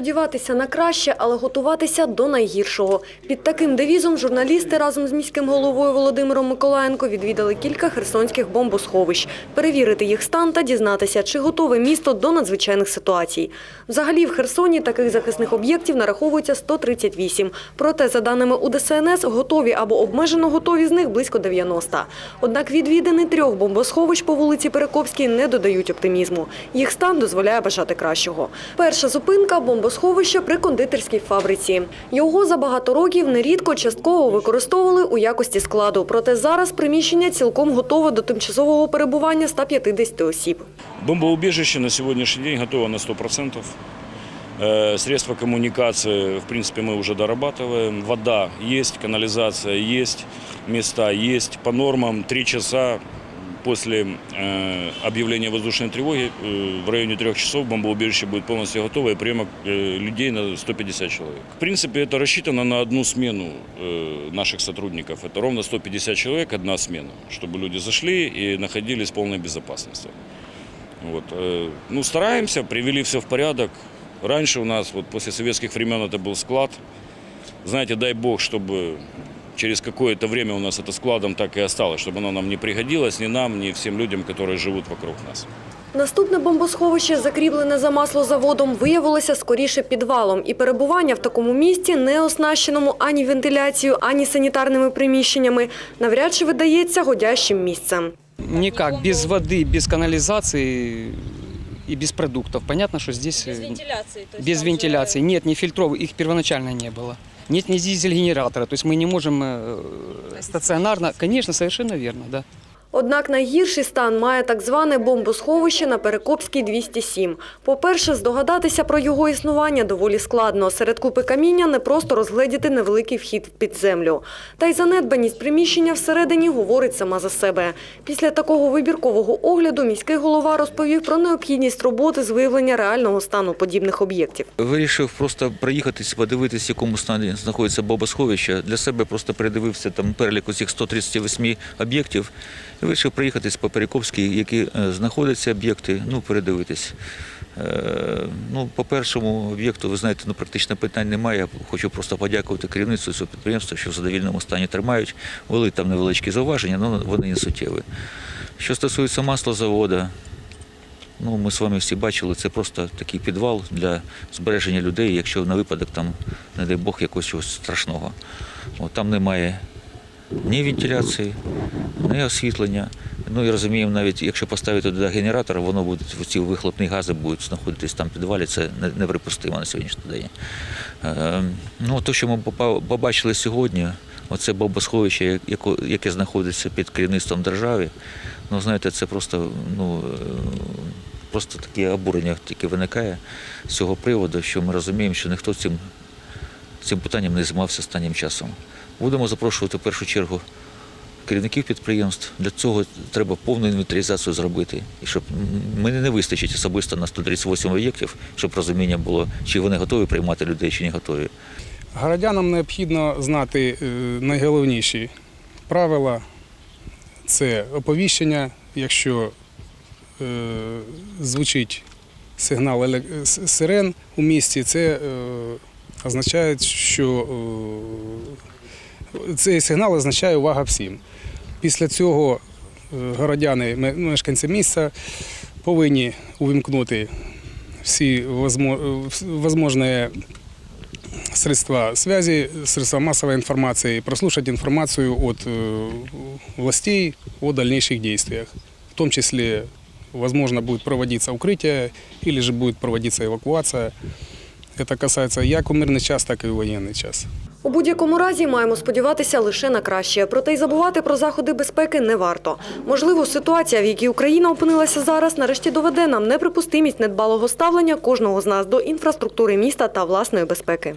сподіватися на краще, але готуватися до найгіршого. Під таким девізом журналісти разом з міським головою Володимиром Миколаєнко відвідали кілька херсонських бомбосховищ, перевірити їх стан та дізнатися, чи готове місто до надзвичайних ситуацій. Взагалі в Херсоні таких захисних об'єктів нараховується 138. Проте, за даними УДСНС, готові або обмежено готові з них близько 90. Однак відвідини трьох бомбосховищ по вулиці Перекопській не додають оптимізму. Їх стан дозволяє бажати кращого. Перша зупинка – бомбосховище при кондитерській фабриці. Його за багато років нерідко частково використовували у якості складу. Проте зараз приміщення цілком готове до тимчасового перебування 150 осіб. Бомбоубежище на сегодняшний день готово на 100%. Э, Средства коммуникации, в принципе, мы уже дорабатываем. Вода есть, канализация есть, места есть. По нормам 3 часа После э, объявления воздушной тревоги э, в районе 3 часов бомбоубежище будет полностью готово и приемок э, людей на 150 человек. В принципе, это рассчитано на одну смену наших сотрудников. Это ровно 150 человек, одна смена, чтобы люди зашли и находились в полной безопасности. Вот. Ну, стараемся, привели все в порядок. Раньше у нас, вот после советских времен, это был склад. Знаете, дай бог, чтобы через какое-то время у нас это складом так и осталось, чтобы оно нам не пригодилось, ни нам, ни всем людям, которые живут вокруг нас. Наступне бомбосховище, закріплене за маслозаводом, виявилося скоріше підвалом. І перебування в такому місці, не оснащеному ані вентиляцією, ані санітарними приміщеннями, навряд чи видається годящим місцем. Никак, без воды, без канализации и без продуктов. Понятно, что здесь... Без э, вентиляции. То есть Без там вентиляции. Нет, ни фильтров, их первоначально не было. Нет ни дизель-генератора. То есть мы не можем э, стационарно... Конечно, совершенно верно, да. Однак найгірший стан має так зване бомбосховище на Перекопській 207. По-перше, здогадатися про його існування доволі складно. Серед купи каміння не просто розгледіти невеликий вхід в підземлю. Та й занедбаність приміщення всередині говорить сама за себе. Після такого вибіркового огляду міський голова розповів про необхідність роботи з виявлення реального стану подібних об'єктів. Вирішив просто проїхатись, подивитись, в якому стані знаходиться бомбосховище. Для себе просто передивився там перелік усіх 138 об'єктів. І вирішив проїхатись по Перекопській, які е, знаходяться об'єкти, ну, передивитись. Е, Ну, по першому об'єкту, ви знаєте, ну, практично питань немає. Хочу просто подякувати керівництву цього підприємства, що в задовільному стані тримають. Були там невеличкі зауваження, але вони не суттєві. Що стосується маслозаводу, Ну, ми з вами всі бачили, це просто такий підвал для збереження людей, якщо на випадок там, не дай Бог, якогось страшного. От, там немає ні вентиляції, ні освітлення. Ну і розуміємо, навіть якщо поставити туди генератор, воно буде, ці вихлопні гази будуть знаходитись там в підвалі, це неприпустимо на сьогоднішній день. Е, ну, те, що ми побачили сьогодні, оце бомбосховище, яке знаходиться під керівництвом держави, ну знаєте, це просто ну, е, просто таке обурення тільки виникає з цього приводу, що ми розуміємо, що ніхто цим, цим питанням не займався останнім часом. Будемо запрошувати в першу чергу керівників підприємств. Для цього треба повну інвентаризацію зробити. І щоб м, мене не вистачить особисто на 138 об'єктів, щоб розуміння було, чи вони готові приймати людей, чи не готові. Городянам необхідно знати е, найголовніші правила це оповіщення, якщо е, звучить сигнал сирен у місті, це е, означає, що е, цей сигнал означає увага всім. Після цього е, городяни, ме- мешканці міста повинні увімкнути всі можливі средства связи, средства массовой информации, прослушать информацию от э, властей о дальнейших действиях. В том числе, возможно, будет проводиться укрытие или же будет проводиться эвакуация. Это касається як у мирний час, так і у воєнний час. У будь-якому разі маємо сподіватися лише на краще. Проте й забувати про заходи безпеки не варто. Можливо, ситуація, в якій Україна опинилася зараз, нарешті доведе нам неприпустимість недбалого ставлення кожного з нас до інфраструктури міста та власної безпеки.